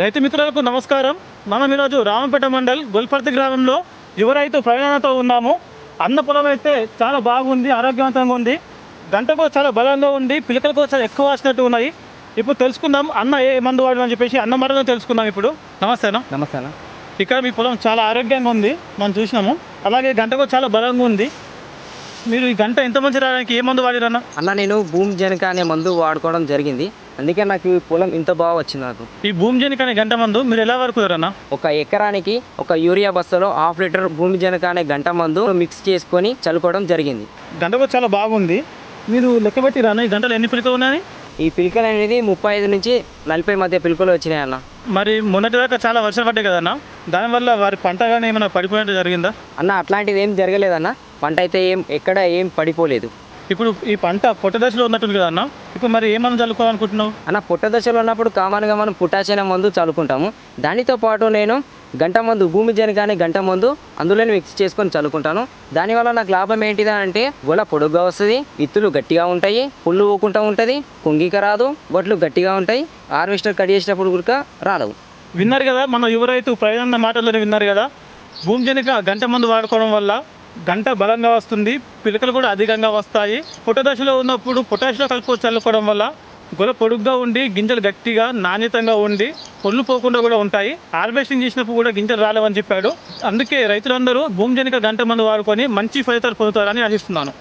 రైతు మిత్రులకు నమస్కారం. మనం ఈరోజు రామంపేట మండల్ గొల్పర్తి గ్రామంలో యువ రైతు ప్రయాణంతో ఉన్నాము. అన్న పొలం అయితే చాలా బాగుంది ఆరోగ్యవంతంగా ఉంది. గంటకు చాలా బలంగా ఉంది పిలకలకు చాలా ఎక్కువ వచ్చినట్టు ఉన్నాయి. ఇప్పుడు తెలుసుకుందాం అన్న ఏ మందు వాడడం అని చెప్పేసి అన్న మరణం తెలుసుకుందాం ఇప్పుడు. నమస్తే నమస్తే ఇక్కడ మీ పొలం చాలా ఆరోగ్యంగా ఉంది మనం చూసినాము. అలాగే గంటకు చాలా బలంగా ఉంది. మీరు ఈ గంట ఎంత మంచి రావడానికి ఏ మందు వాడిరన్న అన్న నేను భూమి జనక అనే మందు వాడుకోవడం జరిగింది. అందుకే నాకు ఈ పొలం ఇంత బాగా వచ్చింది నాకు. ఈ భూమి జనిక అనే గంట మందు మీరు ఎలా వరకుదరన్న ఒక ఎకరానికి ఒక యూరియా బస్తాలో హాఫ్ లీటర్ భూమి జనక అనే గంట మందు మిక్స్ చేసుకొని చల్లుకోవడం జరిగింది. గంటకు చాలా బాగుంది. మీరు లెక్క పెట్టిరాను ఈ గంటలు ఎన్ని పిలకలు ఉన్నాయి ఈ పిలకలు అనేది ముప్పై ఐదు నుంచి నలభై మధ్య పిలకలు వచ్చినాయి అన్న. మరి మొన్నటి దాకా చాలా వర్షాలు పడ్డాయి కదన్న దానివల్ల వారి పంట కానీ ఏమైనా పడిపోయినట్టు జరిగిందా? అన్న అట్లాంటిది ఏం జరగలేదన్న. పంట అయితే ఏం ఎక్కడ ఏం పడిపోలేదు. ఇప్పుడు ఈ పంట పొట్ట దశలో ఉన్నట్టుంది కదన్న ఇప్పుడు మరి ఏమన్నా చల్లుకోవాలనుకుంటున్నావు అన్న పుట్ట దశలో ఉన్నప్పుడు కామన్గా మనం పుట్టాచిన మందు చల్లుకుంటాము దానితో పాటు నేను గంట మందు భూమి జనగానే గంట మందు అందులోనే మిక్స్ చేసుకొని చల్లుకుంటాను దానివల్ల నాకు లాభం ఏంటిదా అంటే గొల పొడుగ్గా వస్తుంది విత్తులు గట్టిగా ఉంటాయి పుల్లు ఊకుంటూ ఉంటుంది కుంగిక రాదు బొట్లు గట్టిగా ఉంటాయి హార్వెస్టర్ కట్ చేసేటప్పుడు కూడా రాలవు. విన్నారు కదా మన యువ రైతు ప్రయాణ మాటల్లోనే విన్నారు కదా భూమి జనిక గంట మందు వాడుకోవడం వల్ల గంట బలంగా వస్తుంది పిలకలు కూడా అధికంగా వస్తాయి. పొట్ట దశలో ఉన్నప్పుడు పొటాషియం కలుపు చల్లుకోవడం వల్ల గొల పొడుగ్గా ఉండి గింజలు గట్టిగా నాణ్యతంగా ఉండి పొల్లు పోకుండా కూడా ఉంటాయి. హార్వెస్టింగ్ చేసినప్పుడు కూడా గింజలు రాలేవని చెప్పాడు. అందుకే రైతులందరూ భూమి జనిక గంట మందు వాడుకొని మంచి ఫలితాలు పొందుతారని ఆశిస్తున్నాను.